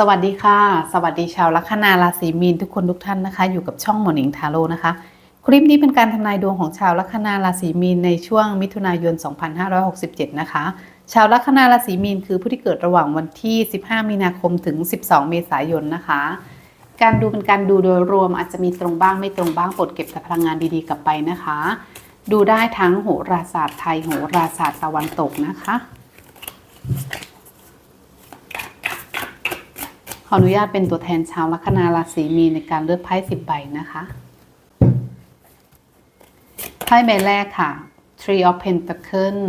สวัสดีค่ะ สวัสดีชาวลัคนาราศีมีนทุกคนทุกท่านนะคะ อยู่กับช่องหมอนิงทาโร่นะคะ คลิปนี้เป็นการทำนายดวงของชาวลัคนาราศีมีนในช่วงมิถุนายน 2567 นะคะ ชาวลัคนาราศีมีนคือผู้ที่เกิดระหว่างวันที่ 15 มีนาคมถึง 12 เมษายนนะคะ การดูเป็นการดูโดยรวมอาจจะมีตรงบ้างไม่ตรงบ้างโปรดเก็บแต่พลังงานดีๆกลับไปนะคะ ดูได้ทั้งโหราศาสตร์ไทยโหราศาสตร์ตะวันตกนะคะ ขออนุญาตเป็นตัวแทนชาวลัคนาราศีมีนในการเลือกไพ่สิบใบนะคะไพ่ใบแรกค่ะ Three of pentacles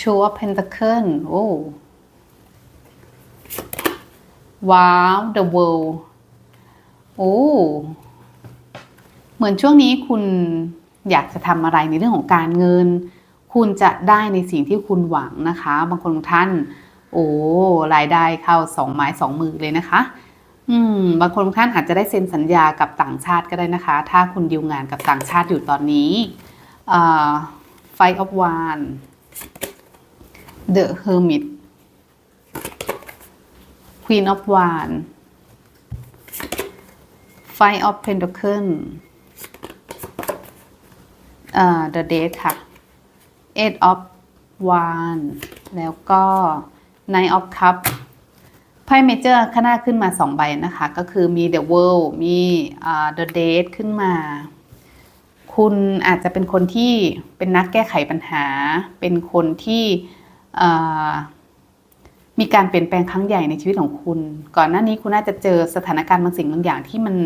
Two of Pentacle โอ้ว้าว The World โอ้เหมือนช่วงนี้คุณอยากจะทำอะไรในเรื่องของการเงิน คุณจะได้ในสิ่งที่คุณหวังนะคะ บางคนท่าน โอ้รายได้เข้าสองไม้สองมือเลยนะคะ อืมบางคนบางท่านอาจจะได้เซ็นสัญญากับต่างชาติก็ได้นะคะ ถ้าคุณดีลงานกับต่างชาติอยู่ตอนนี้อ่า Fight of Wands The Hermit Queen of Wands Five of Pentacle อ่า The Date ค่ะ Eight of Wands แล้วก็ Nine of Cup ไพ่เมเจอร์ข้างหน้าขึ้นมา2ใบนะคะ ก็คือมี The World มีอ่า The Date ขึ้นมา คุณอาจจะเป็นคนที่เป็นนักแก้ไขปัญหา เป็นคนที่มีการเปลี่ยนแปลงครั้งใหญ่ในชีวิตของคุณ ก่อนหน้านี้คุณน่าจะเจอสถานการณ์บางสิ่งบางอย่างที่มัน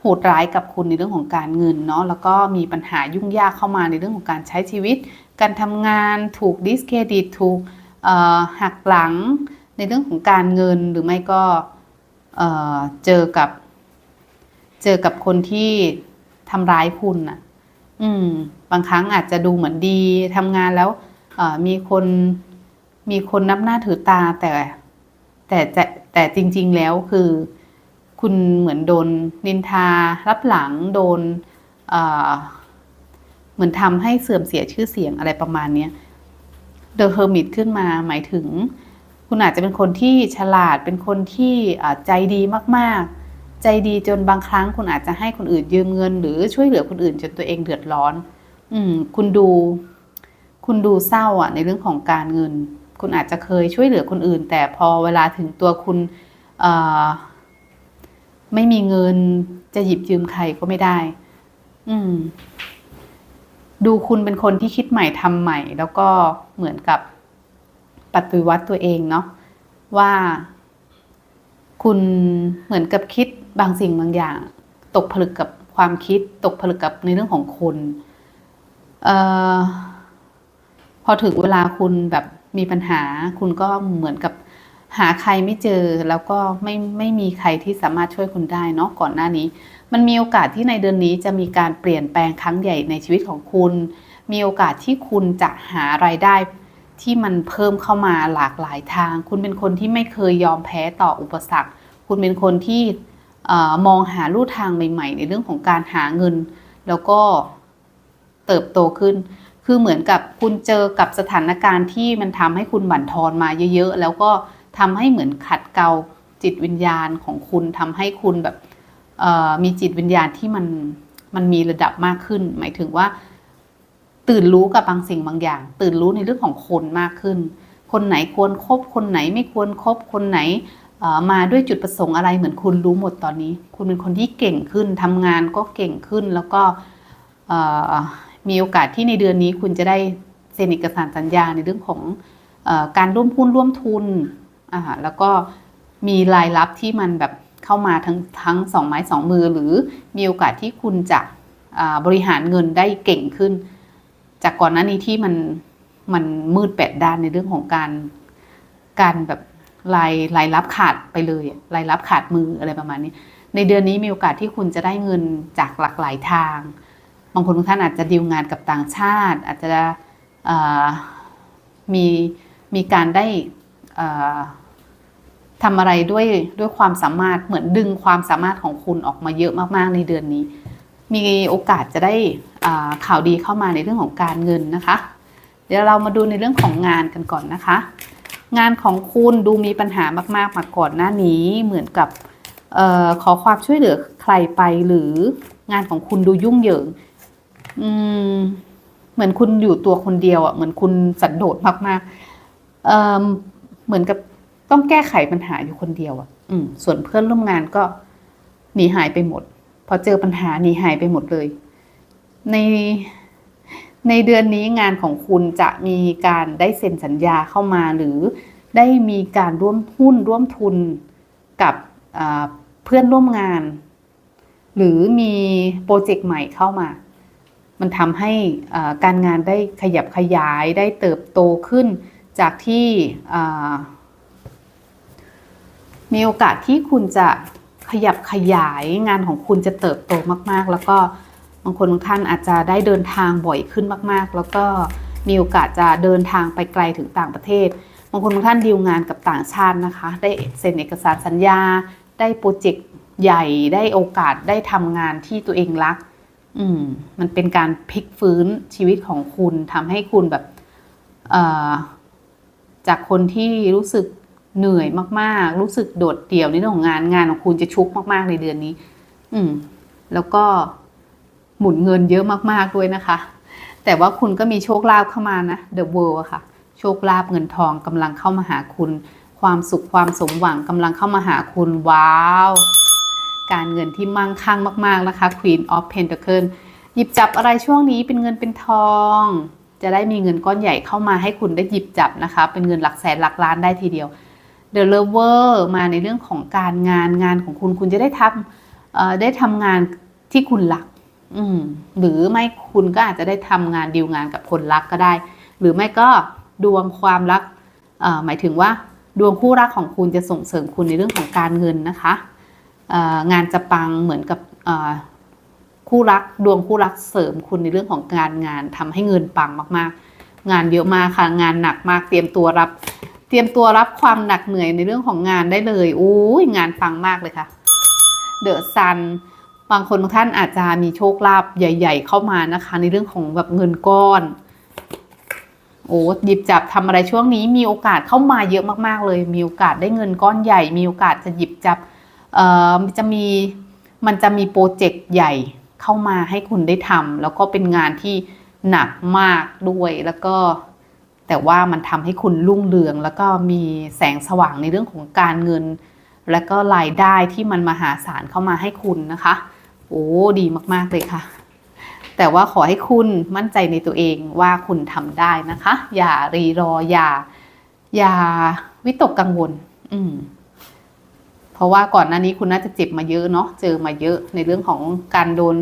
โหดร้ายกับคุณในเรื่องของการเงินเนาะแล้วก็มีปัญหายุ่งยากเข้ามาในเรื่องของการใช้ชีวิต การทำงานถูกดิสเครดิตถูก หักหลังในเรื่องของการเงินหรือไม่ก็เจอกับ เจอกับคนที่ทำร้ายคุณอะ อืม บางครั้งอาจจะดูเหมือนดีทำงานแล้วมีคนมีคนนับหน้าถือตาแต่แต่จะแต่จริง ๆ แล้วคือ คุณเหมือนโดนนินทา รับหลังโดนเหมือนทำให้เสื่อมเสียชื่อเสียงอะไรประมาณนี้ The Hermit ขึ้นมาหมายถึง คุณอาจจะเป็นคนที่ฉลาดเป็นคนที่ใจดีมากๆ ใจดีจนบางครั้งคุณอาจจะให้คนอื่นยืมเงิน หรือช่วยเหลือคนอื่นจนตัวเองเดือดร้อน อืมคุณดู คุณดูเศร้าอะ ในเรื่องของการเงิน คุณอาจจะเคยช่วยเหลือคนอื่น แต่พอเวลาถึงตัวคุณไม่มีเงินจะหยิบยืมใครก็ไม่ได้ อืม ดูคุณเป็นคนที่คิดใหม่ทำใหม่ แล้วก็เหมือนกับปฏิวัติตัวเองเนาะว่าคุณเหมือนกับคิดบางสิ่งบางอย่าง ตกผลึกกับความคิดตกผลึกกับในเรื่องของคนเอ่อพอถึงเวลาคุณแบบมีปัญหา คุณก็เหมือนกับ หาใครไม่เจอแล้วก็ไม่ไม่มีใครที่สามารถช่วยคุณได้เนาะก่อนหน้านี้ มันมีโอกาสที่ในเดือนนี้จะมีการเปลี่ยนแปลงครั้งใหญ่ในชีวิตของคุณ มีโอกาสที่คุณจะหารายได้ที่มันเพิ่มเข้ามาหลากหลายทาง คุณเป็นคนที่ไม่เคยยอมแพ้ต่ออุปสรรค คุณเป็นคนที่มองหาลู่ทางใหม่ ๆ ในเรื่องของการหาเงิน แล้วก็เติบโตขึ้น คือเหมือนกับคุณเจอกับสถานการณ์ที่มันทำให้คุณบั่นทอนมาเยอะ ๆ แล้วก็ ทำให้เหมือนขัดเกลาจิตวิญญาณของคุณทำให้คุณแบบมีจิตวิญญาณที่มันมันมีระดับมากขึ้น หมายถึงว่า ตื่นรู้กับบางสิ่งบางอย่าง ตื่นรู้ในเรื่องของคนมากขึ้น คนไหนควรครบคนไหนไม่ควรครบคนไหนมาด้วยจุดประสงค์อะไรเหมือนคุณรู้หมดตอนนี้ คุณเป็นคนที่เก่งขึ้นทำงานก็เก่งขึ้นแล้วก็มีโอกาสที่ในเดือนนี้คุณจะได้เซ็นเอกสารสัญญาในเรื่องของออการร่วมหุ้นร่วมทุน อ่าแล้วก็มีรายรับที่มันแบบเข้ามาทั้งทั้งสองไม้สองมือ หรือมีโอกาสที่คุณจะบริหารเงินได้เก่งขึ้น จากก่อนหน้านี้ที่มันมันมืดแปดด้านในเรื่องของการการแบบรายรายรับขาดไปเลยรายรับขาดมืออะไรประมาณนี้ ในเดือนนี้มีโอกาสที่คุณจะได้เงินจากหลากหลายทางบางคนบางท่านอาจจะดีลงานกับต่างชาติ อาจจะมีมีการได้อ่อ ทำอะไรด้วยด้วยความสามารถเหมือนดึงความสามารถของคุณออกมาเยอะมากๆในเดือนนี้ มีโอกาสจะได้ข่าวดีเข้ามาในเรื่องของการเงินนะคะ เดี๋ยวเรามาดูในเรื่องของงานกันก่อนนะคะ งานของคุณดูมีปัญหามากๆมาก่อนหน้านี้เหมือนกับออขอความช่วยเหลือใครไปหรืองานของคุณดูยุ่งเหยิงอืมเหมือนคุณอยู่ตัวคนเดียวอะเหมือนคุณสันโดษมากๆเเหมือนกับ ต้องแก้ไขปัญหาอยู่คนเดียวอะ อืม ส่วนเพื่อนร่วมงานก็หนีหายไปหมด พอเจอปัญหาหนีหายไปหมดเลย ในในเดือนนี้งานของคุณจะมีการได้เซ็นสัญญาเข้ามา หรือได้มีการร่วมหุ้นร่วมทุนกับเพื่อนร่วมงาน หรือมีโปรเจกต์ใหม่เข้ามา มันทำให้การงานได้ขยับขยายได้เติบโตขึ้นจากที่ มีโอกาสที่คุณจะขยับขยายงานของคุณจะเติบโตมากๆ แล้วก็บางคนบางท่านอาจจะได้เดินทางบ่อยขึ้นมากๆ แล้วก็มีโอกาสจะเดินทางไปไกลถึงต่างประเทศ บางคนบางท่านดีลงานกับต่างชาตินะคะ ได้เซ็นเอกสารสัญญา ได้โปรเจกต์ใหญ่ ได้โอกาสได้ทำงานที่ตัวเองรัก อืม มันเป็นการพลิกฟื้นชีวิตของคุณทำให้คุณแบบ เอ่อ จากคนที่รู้สึก เหนื่อยมากๆ รู้สึกโดดเดี่ยวในเรื่องของงานงานของคุณจะชุกมากๆในเดือนนี้ อืม แล้วก็หมุนเงินเยอะมากๆด้วยนะคะ แต่ว่าคุณก็มีโชคลาภเข้ามานะ The World อะค่ะ โชคลาภเงินทองกำลังเข้ามาหาคุณ ความสุขความสมหวังกำลังเข้ามาหาคุณว้าว การเงินที่มั่งคั่งมาก ๆนะคะ Queen of Pentacles หยิบจับอะไรช่วงนี้เป็นเงินเป็นทอง จะได้มีเงินก้อนใหญ่เข้ามาให้คุณได้หยิบจับนะคะ เป็นเงินหลักแสนหลักล้านได้ทีเดียว The Lover มาในเรื่องของการงานงานของคุณคุณจะได้ทำได้ทำงานที่คุณรักหรือไม่คุณก็อาจจะได้ทำงานดีลงานกับคนรักก็ได้ หรือไม่ก็ดวงความรักหมายถึงว่าดวงคู่รักของคุณจะส่งเสริมคุณในเรื่องของการเงินนะคะงานจะปังเหมือนกับคู่รักดวงคู่รักเสริมคุณในเรื่องของการงานทำให้เงินปังมากๆ งานเยอะมากค่ะงานหนักมากเตรียมตัวรับ เตรียมตัวรับความหนักเหนื่อยในเรื่องของงานได้เลยโอ้ยงานปังมากเลยค่ะ เดอะซันบางคนบางท่านอาจจะมีโชคลาภใหญ่ ๆ เข้ามานะคะ ในเรื่องของแบบเงินก้อน โอ้หยิบจับทำอะไรช่วงนี้มีโอกาสเข้ามาเยอะมากๆเลย มีโอกาสได้เงินก้อนใหญ่ มีโอกาสจะหยิบจับเอ่อจะมีมันจะมีโปรเจกต์ใหญ่เข้ามาให้คุณได้ทำแล้วก็เป็นงานที่หนักมากด้วยแล้วก็ แต่ว่ามันทำให้คุณรุ่งเรือง แล้วก็มีแสงสว่างในเรื่องของการเงิน และก็รายได้ที่มันมหาศาลเข้ามาให้คุณนะคะ โอ้ดีมากๆเลยค่ะ แต่ว่าขอให้คุณมั่นใจในตัวเองว่าคุณทำได้นะคะ อย่ารีรออย่า อย่าวิตกกังวล อืมเพราะว่าก่อนหน้านี้คุณน่าจะเจ็บมาเยอะเนาะเจอมาเยอะในเรื่องของการโดน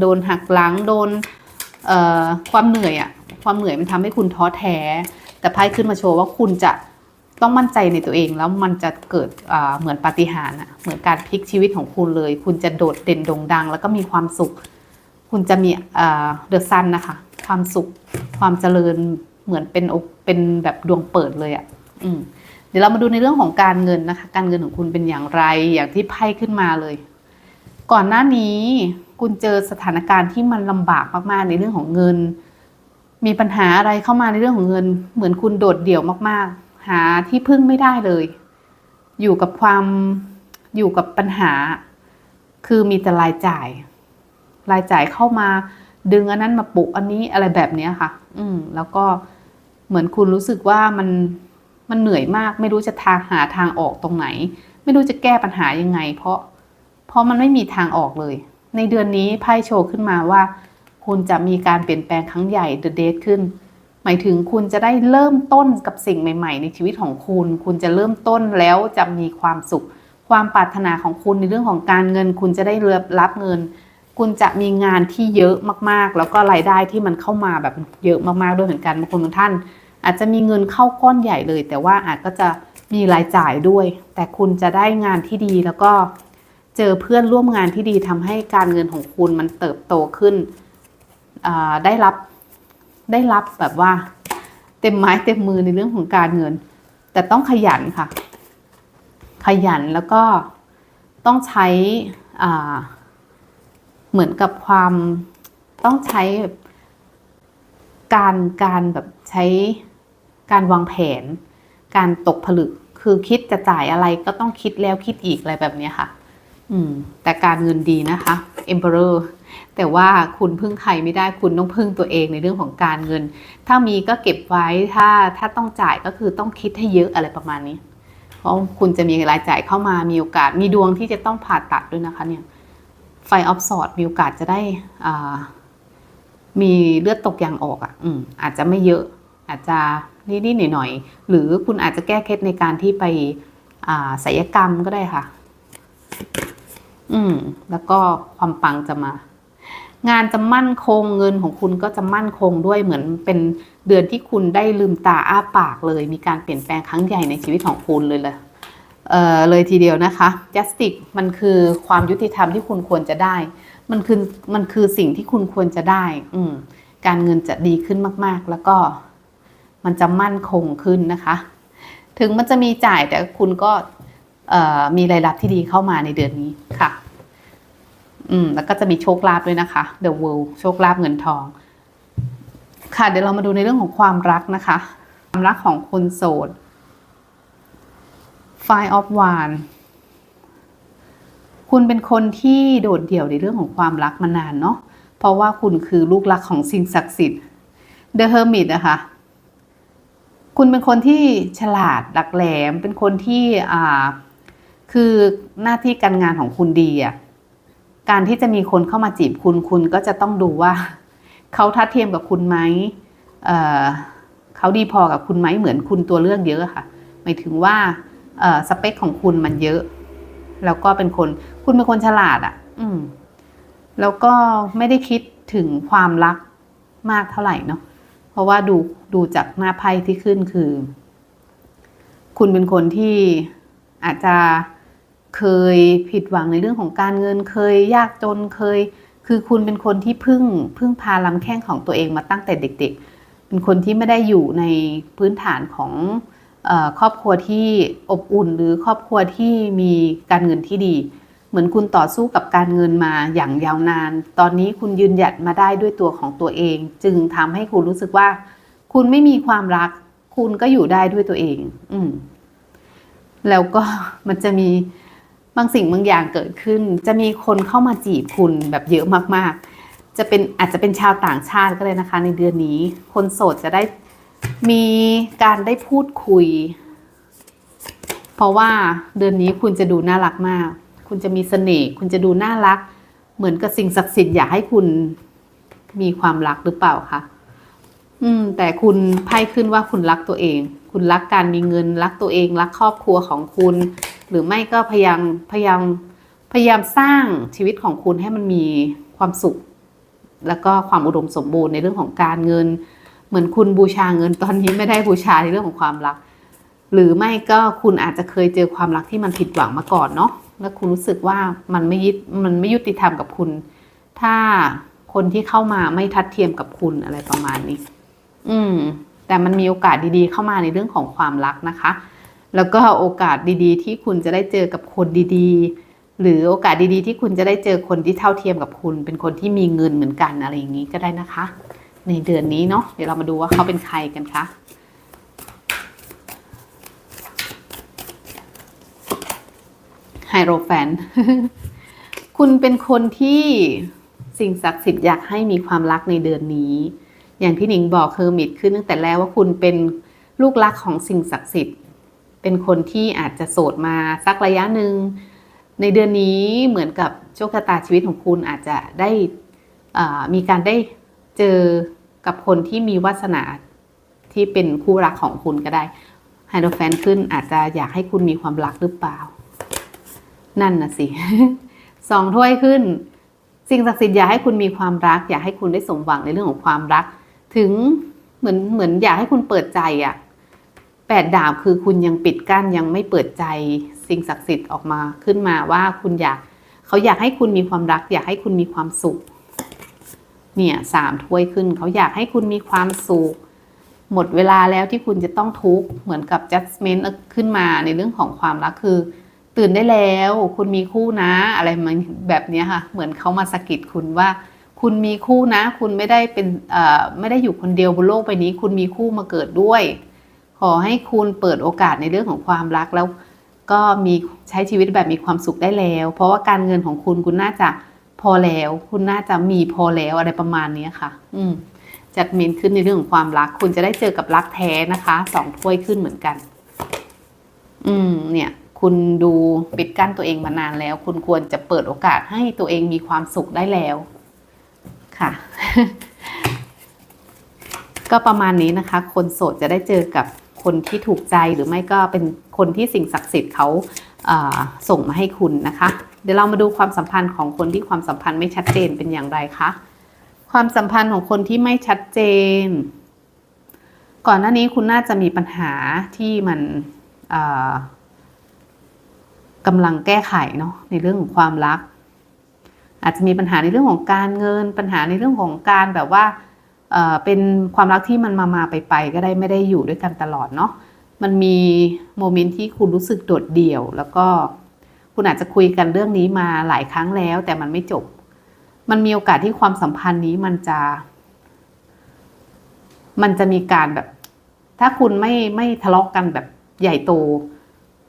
โดนหักหลังโดนความเหนื่อยอะ ความเหนื่อยมันทำให้คุณท้อแท้ แต่ไพ่ขึ้นมาโชว์ว่าคุณจะต้องมั่นใจในตัวเองแล้วมันจะเกิดเหมือนปาฏิหาริย์เหมือนการพลิกชีวิตของคุณเลย คุณจะโดดเด่นโด่งดัง แล้วก็มีความสุข คุณจะมีเดอะซันนะคะ ความสุขความเจริญเหมือนเป็นอกเป็นแบบดวงเปิดเลยอะ่ะเดี๋ยวเรามาดูในเรื่องของการเงินนะคะ การเงินของคุณเป็นอย่างไรอย่างที่ไพ่ขึ้นมาเลย ก่อนหน้านี้คุณเจอสถานการณ์ที่มันลำบากมากๆในเรื่องของเงิน มีปัญหาอะไรเข้ามาในเรื่องของเงิน เหมือนคุณโดดเดี่ยวมาก ๆ หาที่พึ่งไม่ได้เลย อยู่กับความอยู่กับปัญหา คือมีแต่รายจ่าย รายจ่ายเข้ามา ดึงอันนั้นมาปุกอันนี้อะไรแบบนี้ค่ะ อืม แล้วก็เหมือนคุณรู้สึกว่ามันมันเหนื่อยมาก ไม่รู้จะทางหาทางออกตรงไหน ไม่รู้จะแก้ปัญหายังไง เพราะ เพราะมันไม่มีทางออกเลย ในเดือนนี้ไพ่โชว์ขึ้นมาว่า คุณจะมีการเปลี่ยนแปลงครั้งใหญ่ The Date ขึ้น หมายถึงคุณจะได้เริ่มต้นกับสิ่งใหม่ ๆ ในชีวิตของคุณ คุณจะเริ่มต้นแล้วจะมีความสุข ความปรารถนาของคุณในเรื่องของการเงิน คุณจะได้รับรับเงิน คุณจะมีงานที่เยอะมากๆ แล้วก็รายได้ที่มันเข้ามาแบบเยอะมากๆด้วยเหมือนกันบางคนบางท่าน อาจจะมีเงินเข้าก้อนใหญ่เลย แต่ว่าอาจก็จะมีรายจ่ายด้วย แต่คุณจะได้งานที่ดีแล้วก็เจอเพื่อนร่วมงานที่ดีทำให้การเงินของคุณมันเติบโตขึ้น ได้รับได้รับแบบว่า เต็มไม้เต็มมือในเรื่องของการเงิน แต่ต้องขยันค่ะ ขยันแล้วก็ต้องใช้เหมือนกับความต้องใช้การการแบบใช้การวางแผน การตกผลึกคือคิดจะจ่ายอะไรก็ต้องคิดแล้วคิดอีกอะไรแบบนี้ค่ะ อืม แต่การเงินดีนะคะ Emperor แต่ว่าคุณพึ่งใครไม่ได้คุณต้องพึ่งตัวเองในเรื่องของการเงิน ถ้ามีก็เก็บไว้ถ้าถ้าต้องจ่ายก็คือต้องคิดให้เยอะอะไรประมาณนี้ เพราะคุณจะมีรายจ่ายเข้ามามีโอกาส มีดวงที่จะต้องผ่าตัดด้วยนะคะเนี่ยไฟออฟสอดมีโอกาสจะได้อ่ามีเลือดตกยางออกอะอืมอาจจะไม่เยอะ อาจจะนิดๆหน่อยๆหรือคุณอาจจะแก้เคล็ดในการที่ไปอ่าศัลยกรรมก็ได้ค่ะ อืม แล้วก็ความปังจะมา งานจะมั่นคงเงินของคุณก็จะมั่นคงด้วยเหมือนเป็นเดือนที่คุณได้ลืมตาอ้าปากเลย มีการเปลี่ยนแปลงครั้งใหญ่ในชีวิตของคุณเลยเลยเอ่อเลยทีเดียวนะคะ justice มันคือความยุติธรรมที่คุณควรจะได้ มันคือมันคือสิ่งที่คุณควรจะได้ อืม การเงินจะดีขึ้นมาก ๆ แล้วก็ มันจะมั่นคงขึ้นนะคะ ถึงมันจะมีจ่ายแต่คุณก็ มีรายรับที่ดีเข้ามาในเดือนนี้ค่ะ อืม แล้วก็จะมีโชคลาภด้วยนะคะ The World โชคลาภเงินทอง ค่ะ เดี๋ยวเรามาดูในเรื่องของความรักนะคะ ความรักของคนโสด Five of Wands คุณเป็นคนที่โดดเดี่ยวในเรื่องของความรักมานานเนาะ เพราะว่าคุณคือลูกรักของสิ่งศักดิ์สิทธิ์ The Hermit นะคะคุณเป็นคนที่ฉลาดหลักแหลม เป็นคนที่อ่า คือหน้าที่การงานของคุณดีอะการที่จะมีคนเข้ามาจีบคุณคุณก็จะต้องดูว่าเขาทัดเทียมกับคุณไหมเเขาดีพอกับคุณไหมเหมือนคุณตัวเลือกเยอะค่ะ หมายถึงว่าสเปคของคุณมันเยอะ แล้วก็เป็นคนคุณเป็นคนฉลาดอะ่ะ อืม แล้วก็ไม่ได้คิดถึงความรักมากเท่าไหร่เนาะเพราะว่าดูดูจากหน้าไพ่ที่ขึ้นคือ คุณเป็นคนที่อาจจะ เคยผิดหวังในเรื่องของการเงินเคยยากจนเคย คือคุณเป็นคนที่พึ่งพึ่งพาลำแข้งของตัวเองมาตั้งแต่เด็ก ๆ เป็นคนที่ไม่ได้อยู่ในพื้นฐานของครอบครัวที่อบอุ่น หรือครอบครัวที่มีการเงินที่ดี เหมือนคุณต่อสู้กับการเงินมาอย่างยาวนาน ตอนนี้คุณยืนหยัดมาได้ด้วยตัวของตัวเอง จึงทำให้คุณรู้สึกว่า คุณไม่มีความรัก คุณก็อยู่ได้ด้วยตัวเอง อืแล้วก็มันจะมี บางสิ่งบางอย่างเกิดขึ้น จะมีคนเข้ามาจีบคุณแบบเยอะมากๆ จะเป็นอาจจะเป็นชาวต่างชาติก็เลยนะคะ ในเดือนนี้ คนโสดจะได้มีการได้พูดคุย เพราะว่าเดือนนี้คุณจะดูน่ารักมาก คุณจะมีเสน่ห์คุณจะดูน่ารัก เหมือนกับสิ่งศักดิ์สิทธิ์อยากให้คุณมีความรักหรือเปล่าคะอืม แต่คุณไพ่ขึ้นว่าคุณรักตัวเอง คุณรักการมีเงินรักตัวเองรักครอบครัวของคุณ หรือไม่ก็พยายามพยายามพยายามสร้างชีวิตของคุณให้มันมีความสุข แล้วก็ความอุดมสมบูรณ์ในเรื่องของการเงิน เหมือนคุณบูชาเงินตอนนี้ไม่ได้บูชาในเรื่องของความรัก หรือไม่ก็คุณอาจจะเคยเจอความรักที่มันผิดหวังมาก่อนเนาะแล้วคุณรู้สึกว่ามันไม่ยุติมันไม่ยุติธรรมกับคุณ ถ้าคนที่เข้ามาไม่ทัดเทียมกับคุณอะไรประมาณนี้ อืม แต่มันมีโอกาสดีๆ เข้ามาในเรื่องของความรักนะคะ แล้วก็โอกาสดีๆ ที่คุณจะได้เจอกับคนดีๆ หรือโอกาสดีๆ ที่คุณจะได้เจอคนที่เท่าเทียมกับคุณ เป็นคนที่มีเงินเหมือนกันอะไรอย่างนี้ก็ได้นะคะ ในเดือนนี้เนาะเดี๋ยวเรามาดูว่าเขาเป็นใครกันคะไฮโรแฟน คุณเป็นคนที่สิ่งศักดิ์สิทธิ์อยากให้มีความรักในเดือนนี้ อย่างที่หนิงบอกเคอร์มิดขึ้นตั้งแต่แรกว่าคุณเป็นลูกรักของสิ่งศักดิ์สิทธิ์ เป็นคนที่อาจจะโสดมาสักระยะหนึ่ง ในเดือนนี้เหมือนกับโชคชะตาชีวิตของคุณอาจจะได้มีการได้เจอกับคนที่มีวาสนาที่เป็นคู่รักของคุณก็ได้ไฮโดรแฟนขึ้นอาจจะอยากให้คุณมีความรักหรือเปล่า นั่นนะสิสองถ้วยขึ้น สิ่งศักดิ์สิทธิ์อยากให้คุณมีความรัก อยากให้คุณได้สมหวังในเรื่องของความรัก ถึงเหมือนเหมือนอยากให้คุณเปิดใจอะแปดดาบคือคุณยังปิดกั้นยังไม่เปิดใจสิ่งศักดิ์สิทธิ์ออกมาขึ้นมาว่าคุณอยากเขาอยากให้คุณมีความรัก อยากให้คุณมีความสุข เนี่ยสามถ้วยขึ้น เขาอยากให้คุณมีความสุขหมดเวลาแล้วที่คุณจะต้องทุกข์เหมือนกับ judgment ขึ้นมาในเรื่องของความรักคือ ตื่นได้แล้ว คุณมีคู่นะอะไรแบบนี้ค่ะ เหมือนเขามาสะกิดคุณว่า คุณมีคู่นะ คุณไม่ได้เป็นไม่ได้อยู่คนเดียวบนโลกใบนี้ คุณมีคู่มาเกิดด้วย ขอให้คุณเปิดโอกาสในเรื่องของความรักแล้วก็มีใช้ชีวิตแบบมีความสุขได้แล้ว เพราะว่าการเงินของคุณคุณน่าจะพอแล้ว คุณน่าจะมีพอแล้วอะไรประมาณนี้ค่ะ อืมจัดเมนขึ้นในเรื่องของความรัก คุณจะได้เจอกับรักแท้นะคะสองถ้วยขึ้นเหมือนกัน อืม เนี่ย คุณดูปิดกั้นตัวเองมานานแล้ว คุณควรจะเปิดโอกาสให้ตัวเองมีความสุขได้แล้ว ค่ะ ก็ประมาณนี้นะคะ คนโสดจะได้เจอกับคนที่ถูกใจหรือไม่ก็เป็นคนที่สิ่งศักดิ์สิทธิ์เขาส่งมาให้คุณนะคะ เดี๋ยวเรามาดูความสัมพันธ์ของคนที่ความสัมพันธ์ไม่ชัดเจนเป็นอย่างไรคะ ความสัมพันธ์ของคนที่ไม่ชัดเจน ก่อนหน้านี้คุณน่าจะมีปัญหาที่มันกำลังแก้ไขเนาะในเรื่องของความรัก อาจจะมีปัญหาในเรื่องของการเงิน ปัญหาในเรื่องของการแบบว่าเอ่อเป็นความรักที่มันมามาไปไปก็ได้ไม่ได้อยู่ด้วยกันตลอดเนาะมันมีโมเมนต์ที่คุณรู้สึกโดดเดี่ยว แล้วก็คุณอาจจะคุยกันเรื่องนี้มาหลายครั้งแล้ว แต่มันไม่จบ มันมีโอกาสที่ความสัมพันธ์นี้มันจะ มันจะมีการแบบ ถ้าคุณไม่ไม่ทะเลาะกกันแบบใหญ่โต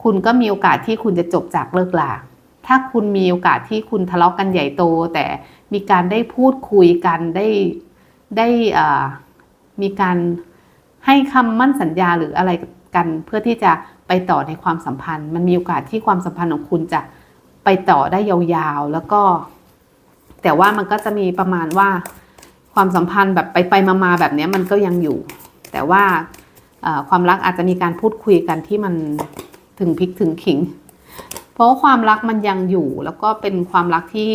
คุณก็มีโอกาสที่คุณจะจบจากเลิกลา ถ้าคุณมีโอกาสที่คุณทะเลาะกันใหญ่โต แต่มีการได้พูดคุยกันได้ได้มีการให้คำมั่นสัญญาหรืออะไรกันเพื่อที่จะไปต่อในความสัมพันธ์ มันมีโอกาสที่ความสัมพันธ์ของคุณจะไปต่อได้ยาวๆ แล้วก็ แต่ว่ามันก็จะมีประมาณว่าความสัมพันธ์แบบไปไปมาๆแบบนี้มันก็ยังอยู่ แต่ว่าความรักอาจจะมีการพูดคุยกันที่มันถึงพริกถึงขิง ราะว่าความรักมันยังอยู่ แล้วก็เป็นความรักที่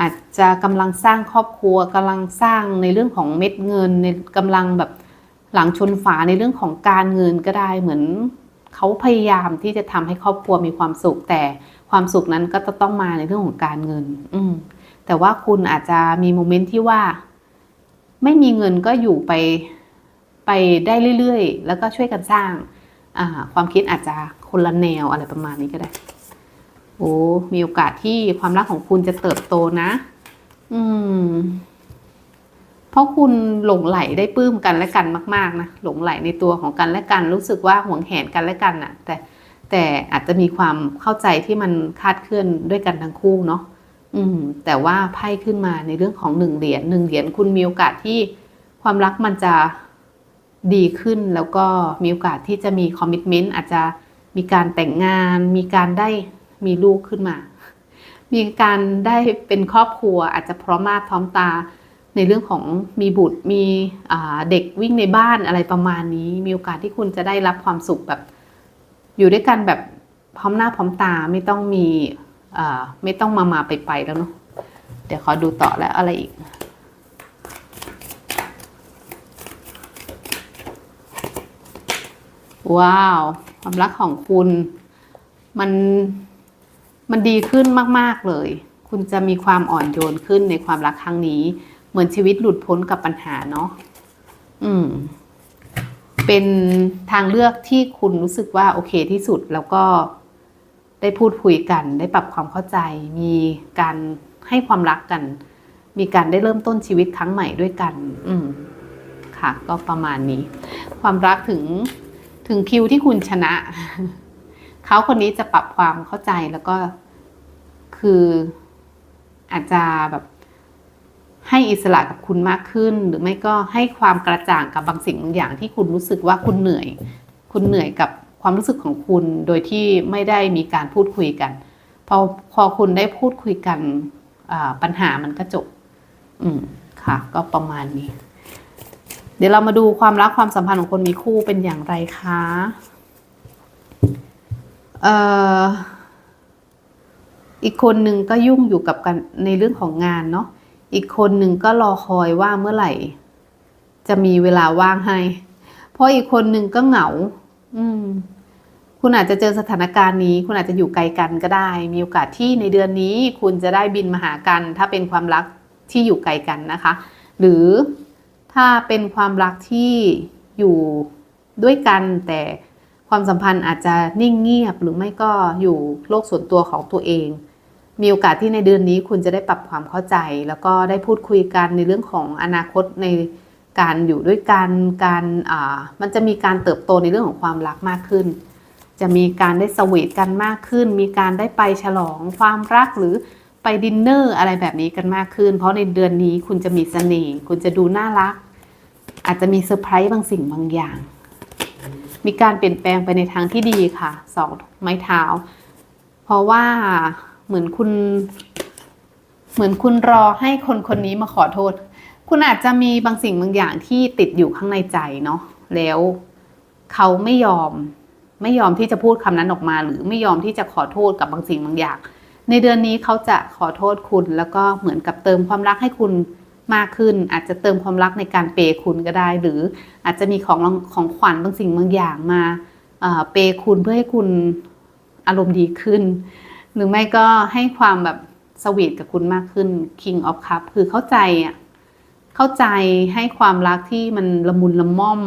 อาจจะกำลังสร้างครอบครัวกำลังสร้างในเรื่องของเม็ดเงินในกำลังแบบหลังชนฝาในเรื่องของการเงินก็ได้เหมือนเขาพยายามที่จะทำให้ครอบครัวมีความสุข แต่ความสุขนั้นก็จะต้องมาในเรื่องของการเงิน อืมแต่ว่าคุณอาจจะมีโมเมนต์ที่ว่า ไม่มีเงินก็อยู่ไปไปได้เรื่อยๆ แล้วก็ช่วยกันสร้างความคิดอาจจะ คนละแนวอะไรประมาณนี้ก็ได้ โอ้มีโอกาสที่ความรักของคุณจะเติบโตนะ อืม เพราะคุณหลงไหลได้ปลื้มกันและกันมาก ๆนะหลงไหลในตัวของกันและกัน รู้สึกว่าห่วงแหนกันและกันน่ะ แต่แต่อาจจะมีความเข้าใจที่มันคาดเคลื่อนด้วยกันทั้งคู่เนาะอืม แต่ว่าไพ่ขึ้นมาในเรื่องของหนึ่งเหรียญหนึ่งเหรียญคุณมีโอกาสที่ความรักมันจะดีขึ้นแล้วก็มีโอกาสที่จะมีคอมมิชเมนต์อาจจะ มีการแต่งงาน มีการได้มีลูกขึ้นมา มีการได้เป็นครอบครัวอาจจะพร้อมหน้าพร้อมตาในเรื่องของมีบุตรมีเด็กวิ่งในบ้านอะไรประมาณนี้ มีโอกาสที่คุณจะได้รับความสุขแบบ อยู่ด้วยกันแบบพร้อมหน้าพร้อมตาไม่ต้องมีไม่ต้องมามาไปไปแล้วเนาะเดี๋ยวขอดูต่อแล้วอะไรอีกว้าว ความรักของคุณ มันมันดีขึ้นมาก ๆ เลย คุณจะมีความอ่อนโยนขึ้นในความรักครั้งนี้ เหมือนชีวิตหลุดพ้นกับปัญหาเนาะอืม เป็นทางเลือกที่คุณรู้สึกว่าโอเคที่สุดแล้วก็ได้พูดคุยกัน ได้ปรับความเข้าใจ มีการให้ความรักกัน มีการได้เริ่มต้นชีวิตครั้งใหม่ด้วยกัน อืม ค่ะ ก็ประมาณนี้ ความรักถึง ถึงคิวที่คุณชนะ เขาคนนี้จะปรับความเข้าใจแล้วก็คืออาจจะแบบให้อิสระกับคุณมากขึ้น หรือไม่ก็ให้ความกระจ่างกับบางสิ่งบางอย่างที่คุณรู้สึกว่าคุณเหนื่อย คุณเหนื่อยกับความรู้สึกของคุณโดยที่ไม่ได้มีการพูดคุยกันพอพอคุณได้พูดคุยกันปัญหามันก็จบ อืมค่ะ ก็ประมาณนี้ เดี๋ยวเรามาดูความรักความสัมพันธ์ของคนมีคู่เป็นอย่างไรคะเอ่ออีกคนหนึ่งก็ยุ่งอยู่กับกันในเรื่องของงานเนาะ อีกคนหนึ่งก็รอคอยว่าเมื่อไหร่ จะมีเวลาว่างให้ เพราะอีกคนหนึ่งก็เหงา อืม คุณอาจจะเจอสถานการณ์นี้ คุณอาจจะอยู่ไกลกันก็ได้ มีโอกาสที่ในเดือนนี้ คุณจะได้บินมาหากัน ถ้าเป็นความรักที่อยู่ไกลกันนะคะ หรือ ถ้าเป็นความรักที่อยู่ด้วยกันแต่ความสัมพันธ์อาจจะนิ่งเงียบหรือไม่ก็อยู่โลกส่วนตัวของตัวเอง มีโอกาสที่ในเดือนนี้คุณจะได้ปรับความเข้าใจ แล้วก็ได้พูดคุยกันในเรื่องของอนาคตในการอยู่ด้วยกันการมันจะมีการเติบโตในเรื่องของความรักมากขึ้น จะมีการได้สวีทกันมากขึ้น มีการได้ไปฉลองความรักหรือไปดินเนอร์อะไรแบบนี้กันมากขึ้น เพราะในเดือนนี้คุณจะมีเสน่ห์คุณจะดูน่ารัก อาจจะมีเซอร์ไพรส์บางสิ่งบางอย่าง มีการเปลี่ยนแปลงไปในทางที่ดีค่ะสองไม้เท้า เพราะว่าเหมือนคุณ เหมือนคุณรอให้คนคนนี้มาขอโทษ คุณอาจจะมีบางสิ่งบางอย่างที่ติดอยู่ข้างในใจเนาะแล้วเขาไม่ยอมไม่ยอมที่จะพูดคำนั้นออกมา หรือไม่ยอมที่จะขอโทษกับบางสิ่งบางอย่าง ในเดือนนี้เขาจะขอโทษคุณ แล้วก็เหมือนกับเติมความรักให้คุณ มากขึ้น อาจจะเติมความรักในการเปย์คุณก็ได้ หรืออาจจะมีของของขวัญบางสิ่งบางอย่างมาเปย์คุณเพื่อให้คุณอารมณ์ดีขึ้น หรือไม่ก็ให้ความแบบสวีทกับคุณมากขึ้น King of Cup คือเข้าใจอะเข้าใจให้ความรักที่มันละมุนละม่อม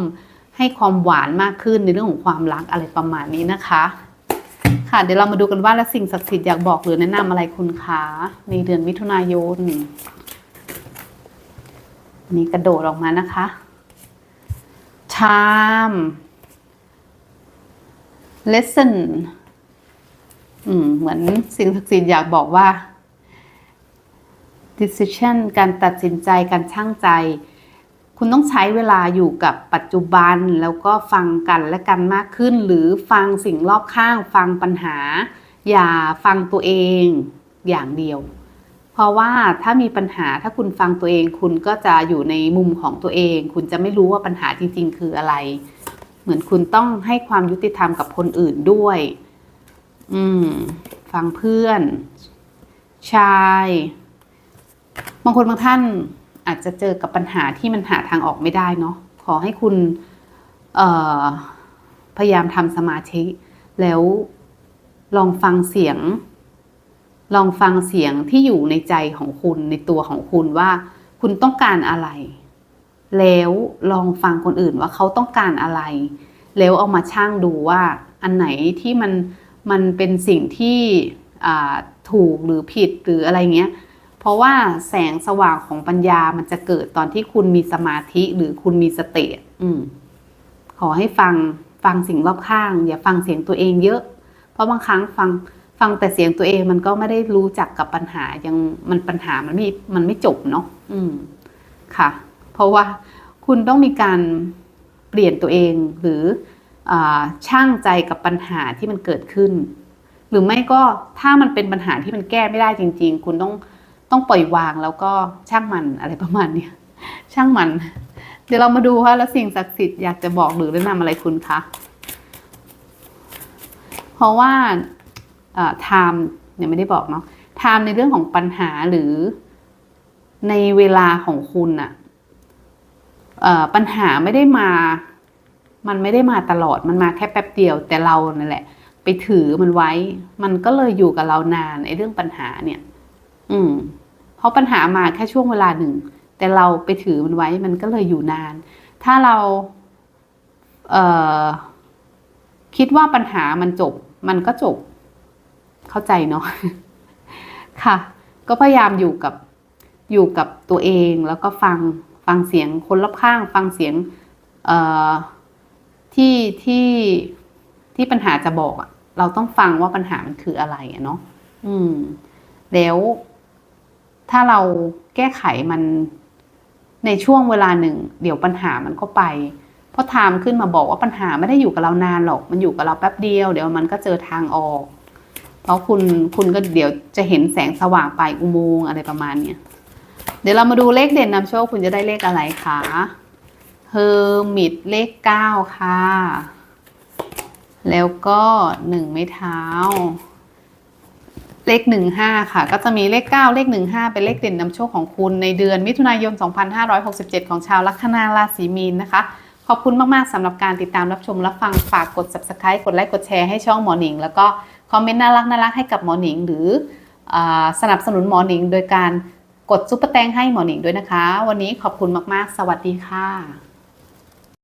ให้ความหวานมากขึ้นในเรื่องของความรักอะไรประมาณนี้นะคะ ค่ะเดี๋ยวเรามาดูกันว่าแล้วสิ่งศักดิ์สิทธิ์อยากบอกหรือแนะนำอะไรคุณคะในเดือนมิถุนายน นี่กระโดดออกมานะคะ time lesson อืม เหมือนสิ่งศักดิ์สิทธิ์อยากบอกว่า decision การตัดสินใจการช่างใจ คุณต้องใช้เวลาอยู่กับปัจจุบันแล้วก็ฟังกันและกันมากขึ้น หรือฟังสิ่งรอบข้าง ฟังปัญหา อย่าฟังตัวเองอย่างเดียว เพราะว่าถ้ามีปัญหาถ้าคุณฟังตัวเอง คุณก็จะอยู่ในมุมของตัวเอง คุณจะไม่รู้ว่าปัญหาจริง ๆ คืออะไร เหมือนคุณต้องให้ความยุติธรรมกับคนอื่นด้วย อืม ฟังเพื่อน ชายบางคนบางท่านอาจจะเจอกับปัญหาที่มันหาทางออกไม่ได้เนาะขอให้คุณพยายามทำสมาธิ แล้วลองฟังเสียง ลองฟังเสียงที่อยู่ในใจของคุณในตัวของคุณว่า คุณต้องการอะไร แล้วลองฟังคนอื่นว่าเขาต้องการอะไร แล้วเอามาช่างดูว่า อันไหนที่มันมันเป็นสิ่งที่ถูกหรือผิดหรืออะไรเงี้ย เพราะว่าแสงสว่างของปัญญามันจะเกิดตอนที่คุณมีสมาธิหรือคุณมีสติอืมขอให้ฟังฟังสิ่งรอบข้าง อย่าฟังเสียงตัวเองเยอะ เพราะบางครั้งฟัง ฟังแต่เสียงตัวเองมันก็ไม่ได้รู้จักกับปัญหายังมันปัญหามันไม่มันไม่จบเนาะอืมค่ะ เพราะว่าคุณต้องมีการเปลี่ยนตัวเองหรืออาช่างใจกับปัญหาที่มันเกิดขึ้น หรือไม่ก็ถ้ามันเป็นปัญหาที่มันแก้ไม่ได้จริง ๆ คุณต้องต้องปล่อยวางแล้วก็ช่างมันอะไรประมาณเนี้ยช่างมัน เดี๋ยวเรามาดูว่าแล้วสิ่งศักดิ์สิทธิ์อยากจะบอกหรือแนะนำอะไรคุณคะเพราะว่า ไทม์เนี่ยไม่ได้บอกเนาะไทม์ในเรื่องของปัญหาหรือในเวลาของคุณอะปัญหาไม่ได้มา มันไม่ได้มาตลอด มันมาแค่แป๊บเดียว แต่เรานั่นแหละ ไปถือมันไว้ มันก็เลยอยู่กับเรานานไอ้เรื่องปัญหาเนี่ย อืม เพราะปัญหามาแค่ช่วงเวลาหนึ่ง แต่เราไปถือมันไว้ มันก็เลยอยู่นาน ถ้าเรา เอ่อ คิดว่าปัญหามันจบ มันก็จบ เข้าใจเนาะค่ะ ก็พยายามอยู่กับอยู่กับตัวเองแล้วก็ฟังฟังเสียงคนรอบข้าง ฟังเสียงเอ่อที่ที่ที่ปัญหาจะบอกอะเราต้องฟังว่าปัญหามันคืออะไรอะเนาะอืม แล้วถ้าเราแก้ไขมันในช่วงเวลาหนึ่ง เดี๋ยวปัญหามันก็ไป เพราะไทม์ขึ้นมาบอกว่าปัญหาไม่ได้อยู่กับเรานานหรอก มันอยู่กับเราแป๊บเดียว เดี๋ยวมันก็เจอทางออก เพราะคุณคุณก็เดี๋ยวจะเห็นแสงสว่างปลายอุโมงค์อะไรประมาณเนี้ยเดี๋ยวเรามาดูเลขเด่นนำโชคคุณจะได้เลขอะไรคะเฮอร์มิตเลขเก้าค่ะ แล้วก็หนึ่งไม้เท้า เลขหนึ่งห้าค่ะ ก็จะมีเลขเก้าเลขหนึ่งห้าเป็นเลขเด่นนำโชคของคุณในเดือนมิถุนายน 2567 ของชาวลัคนาราศีมีนนะคะขอบคุณมาก ๆ สำหรับการติดตามรับชมรับฟัง ฝากกด subscribe กดไลค์ กดแชร์ให้ช่องหมอหนิง แล้วก็ คอมเมนต์น่ารักน่ารักให้กับหมอหนิง หรืออสนับสนุนหมอหนิง โดยการกดซุปเปอร์แตงให้หมอหนิงด้วยนะคะ วันนี้ขอบคุณมากๆ สวัสดีค่ะ